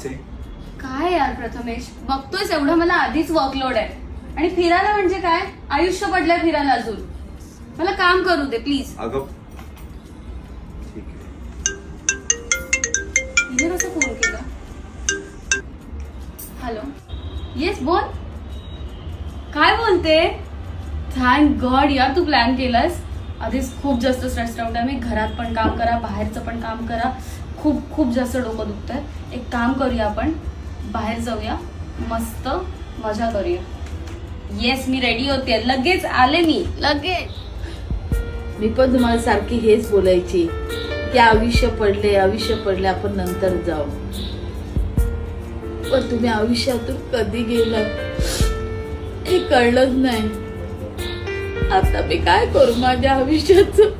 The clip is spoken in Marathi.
कामाचे काय यार प्रथमेश? बघतोयस एवढं मला आधीच वर्कलोड आहे. आणि फिरायला म्हणजे काय? आयुष्य पडलंय फिरायला अजून. मला काम करू दे प्लीज अगं. ठीक आहे. हिने कसं फोन केला? हॅलो येस बोल. काय बोलते? थँक गॉड यार तू प्लॅन केलास. आधीच खूप जास्त स्ट्रेस आउट आहे. मी घरात पण काम करा बाहेरचं पण काम करा. खूप खूप जास्त डोकं दुखतंय. एक काम करूया आपण. बाहेर जाऊया. मस्त मजा करूया. येस मी रेडी होते. लगेच आले मी. लगेच. मी पण तुम्हाला सारखी हेच बोलायची. की आयुष्य पडले आयुष्य पडले आपण नंतर जाऊ. पण तुम्ही आयुष्यातून कधी गेलं हे कळलंच नाही. आता मी काय करू? माझ्या आयुष्याचं